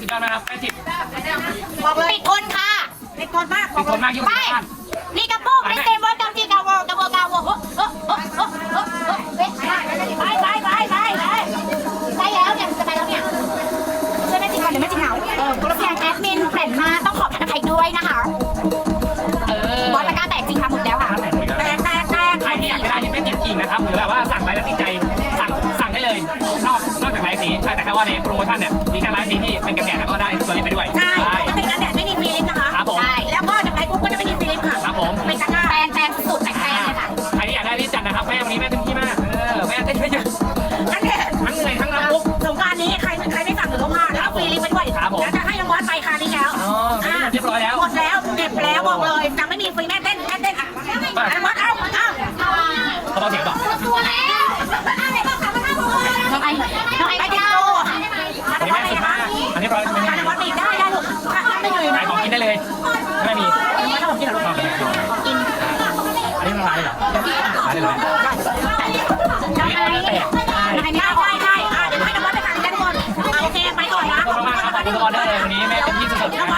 สุดยอดไหมครับแม่ทิพย์บอกเลยปิดคนค่ะติดคนมากบติอดกคเลนยมากอยู่ไปที่บ้านนี่กระปุกนี่เต็มว่ากำจีกาวกาวกาวไปไปไปไปไปไปแล้วเนี่ยจะไปแล้วเนี่ยช่วยแม่จิก่อนเดี๋ยวแม่จิเหงาเออกระเพียงแอดมินแผ่นมาต้องขอบคุณใครด้วยนะคะเออบอสตะกร้าแตกจริงค่ะหมดแล้วค่ะ แตกแตกแตกใครที่อยากได้ที่แม่ทิพย์จริงนะครับหรือแบบว่าสั่งไปแล้วติดใจ ฟ์สีใช่แต่แค่ว่าในโปรโมชั่นเนี่ยมีแค่ไลฟ์สีที่เป็นกระแสแล้วก็ได้ตัวนี้ไปด้วยใช่ปกติกันแดดไม่มีฟิลิปนะคะครับผมใช่แล้วก็จะไปปุ๊บก็จะไม่มีฟิลิปค่ะครับผมเป็นตะกร้าแปลงแปลงสุดแต่งแปลงเลยค่ะใครที่อยากได้รีบจัดนะครับแม่วันนี้แม่เต็มที่มากเออแม่เต็มที่เยอะกันแดดทั้งเหนื่อยทั้งรับปุ๊บสงกรารนี้ใครใครไม่สั่งหรือว่าพลาดแล้วฟรีลิปไปด้วยครับผมแล้วจะให้น้องบอสไปคราวนี้แล้วอ๋อเรียบร้อยแล้วหมดแล้วเก็บแล้วบอกเลยจะไม่มีฟรีแม่เต้นแม่เต้นอะไอ้บอสเอาเอาเขาต้องเสียงต่อตัวแล้ว ได้เลยไม่มีไม่ต้องกินหรอกต่อไปต่อกินอันนี้ละลายเหรอลายเลยน้องไอ้แตกน้องไอ้ได้ไม่เอาได้ได้อ่เดี๋ยวให้น้องบอสไปทานกันก่อนโอเคไปก่อนนะขอบคุณมากครับขอบคุณทุกคนด้เลยวันนี้แม่เป็นที่สุดๆน้อง